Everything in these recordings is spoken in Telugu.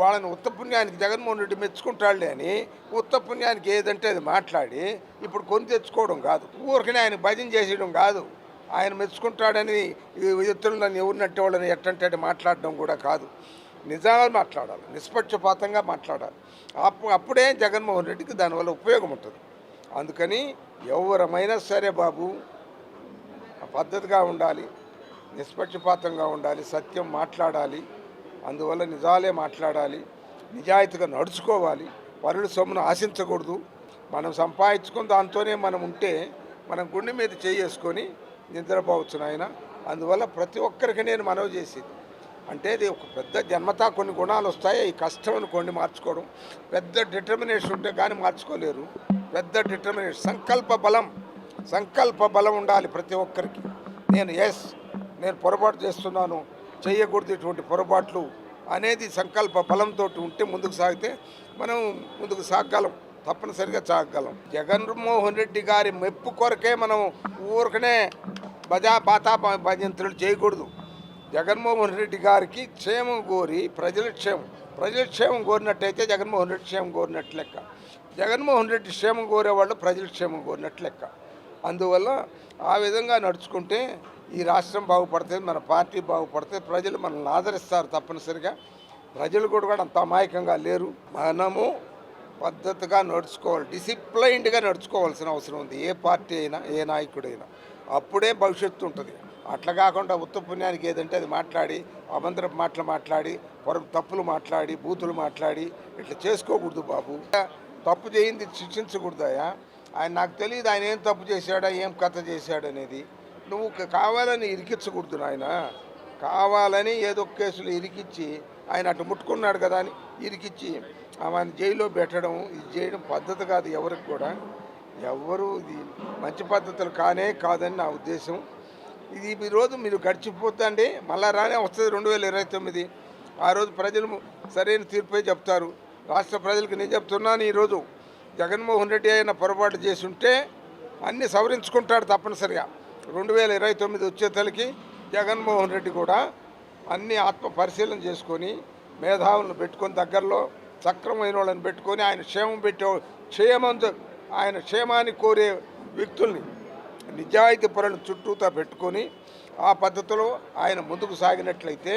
వాళ్ళని ఉత్తపుణ్యానికి జగన్మోహన్ రెడ్డి మెచ్చుకుంటాడులే అని ఉత్తపుణ్యానికి ఏదంటే అది మాట్లాడి ఇప్పుడు కొని తెచ్చుకోవడం కాదు. ఊరికనే ఆయన భజన చేసేయడం కాదు. ఆయన మెచ్చుకుంటాడని ఈ ఇతరులను ఎవరినట్టే వాళ్ళని ఎట్టంటే మాట్లాడడం కూడా కాదు. నిజాలు మాట్లాడాలి. నిష్పక్షపాతంగా మాట్లాడాలి. అప్పు అప్పుడే జగన్మోహన్ రెడ్డికి దానివల్ల ఉపయోగం ఉంటుంది. అందుకని ఎవరమైనా సరే బాబు పద్ధతిగా ఉండాలి. నిష్పక్షపాతంగా ఉండాలి. సత్యం మాట్లాడాలి. అందువల్ల నిజాలే మాట్లాడాలి నిజాయితీగా నడుచుకోవాలి పరుడు సొమ్మును ఆశించకూడదు. మనం సంపాదించుకుని దాంతోనే మనం ఉంటే మనం గుండె మీద చేసుకొని నిద్రపోవచ్చు నాయన. అందువల్ల ప్రతి ఒక్కరికి నేను మనవి చేసేది. అంటే ఇది ఒక పెద్ద జన్మతా కొన్ని గుణాలు వస్తాయి ఈ కష్టం కొన్ని మార్చుకోవడం. పెద్ద డిటర్మినేషన్ ఉంటే కానీ మార్చుకోలేరు. పెద్ద డిటర్మినేషన్ సంకల్ప బలం సంకల్ప బలం ఉండాలి ప్రతి ఒక్కరికి. నేను ఎస్ నేను పొరపాటు చేస్తున్నాను. చేయకూడదు ఇటువంటి పొరపాట్లు అనేది సంకల్ప బలంతో ఉంటే ముందుకు సాగితే మనం ముందుకు సాగగలం తప్పనిసరిగా సాగగలం. జగన్మోహన్ రెడ్డి గారి మెప్పు కొరకే మనం ఊరికనే బజా పాతా భజంతులు చేయకూడదు. జగన్మోహన్ రెడ్డి గారికి క్షేమం కోరి ప్రజల క్షేమం ప్రజల క్షేమం కోరినట్టయితే జగన్మోహన్ రెడ్డి క్షేమం కోరినట్టు లెక్క. జగన్మోహన్ రెడ్డి క్షేమం కోరేవాళ్ళు ప్రజల క్షేమం కోరినట్టు లెక్క. అందువల్ల ఆ విధంగా నడుచుకుంటే ఈ రాష్ట్రం బాగుపడుతుంది మన పార్టీ బాగుపడుతుంది ప్రజలు మనల్ని ఆదరిస్తారు తప్పనిసరిగా. ప్రజలు కూడా కూడా అంత అమాయకంగా లేరు. మనము పద్ధతిగా నడుచుకోవాలి డిసిప్లైన్డ్గా నడుచుకోవాల్సిన అవసరం ఉంది. ఏ పార్టీ అయినా ఏ నాయకుడైనా. అప్పుడే భవిష్యత్తు ఉంటుంది. అట్లా కాకుండా ఉత్తపుణ్యానికి ఏదంటే అది మాట్లాడి అభంతరపు మాటలు మాట్లాడి పొర తప్పులు మాట్లాడి బూతులు మాట్లాడి ఇట్లా చేసుకోకూడదు బాబు. తప్పు చేయింది శిక్షించకూడదాయా ఆయన నాకు తెలియదు ఆయన ఏం తప్పు చేశాడా ఏం కథ చేశాడు అనేది నువ్వు కావాలని ఇరికించకూడదు నాయన. కావాలని ఏదో ఒక కేసులు ఇరికిచ్చి ఆయన అటు ముట్టుకున్నాడు కదా అని ఇరికిచ్చి ఆమెను జైల్లో పెట్టడం ఇది చేయడం పద్ధతి కాదు ఎవరికి కూడా. ఎవరు ఇది మంచి పద్ధతులు కానే కాదని నా ఉద్దేశం. ఇది ఈరోజు రోజు మీరు గడిచిపోతండి మళ్ళా రానే వస్తుంది రెండు వేల ఇరవై తొమ్మిది. ఆ రోజు ప్రజలు సరైన తీర్పే చెప్తారు. రాష్ట్ర ప్రజలకు నేను చెప్తున్నాను ఈరోజు జగన్మోహన్ రెడ్డి అయిన పొరపాటు చేసి ఉంటే అన్నీ సవరించుకుంటాడు తప్పనిసరిగా. రెండు వేల ఇరవై తొమ్మిది వచ్చేతలకి జగన్మోహన్ రెడ్డి కూడా అన్ని ఆత్మ పరిశీలన చేసుకొని మేధావులను పెట్టుకొని దగ్గరలో సక్రమైన వాళ్ళని పెట్టుకొని ఆయన క్షేమం పెట్టే క్షేమం ఆయన క్షేమాన్ని కోరే వ్యక్తుల్ని నిజాయితీ పరులను చుట్టూతా పెట్టుకొని ఆ పద్ధతిలో ఆయన ముందుకు సాగినట్లయితే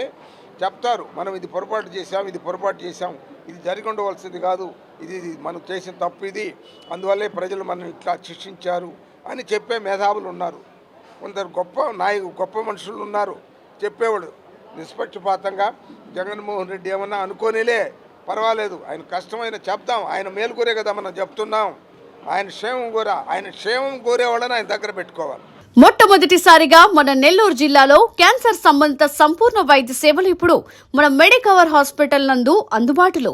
చెప్తారు మనం ఇది పొరపాటు చేశాం ఇది పొరపాటు చేశాం ఇది జరిగి ఉండవలసింది కాదు ఇది ఇది మనం చేసిన తప్పు ఇది అందువల్లే ప్రజలు మనం ఇట్లా శిక్షించారు అని చెప్పే మేధావులు ఉన్నారు. కొందరు గొప్ప నాయకు గొప్ప మనుషులు ఉన్నారు. చెప్పేవాడు నిష్పక్షపాతంగా జగన్మోహన్ రెడ్డి ఏమన్నా అనుకోనిలే పర్వాలేదు. ఆయన కష్టమైన చెప్తాం. ఆయన మేలుకోరే కదా మనం చెప్తున్నాం. ఆయన క్షేమం కోరా ఆయన క్షేమం కోరే వాళ్ళని ఆయన దగ్గర పెట్టుకోవాలి. మొట్టమొదటిసారిగా మన నెల్లూరు జిల్లాలో క్యాన్సర్ సంబంధిత సంపూర్ణ వైద్య సేవలు ఇప్పుడు మన మెడికవర్ హాస్పిటల్ నందు అందుబాటులో.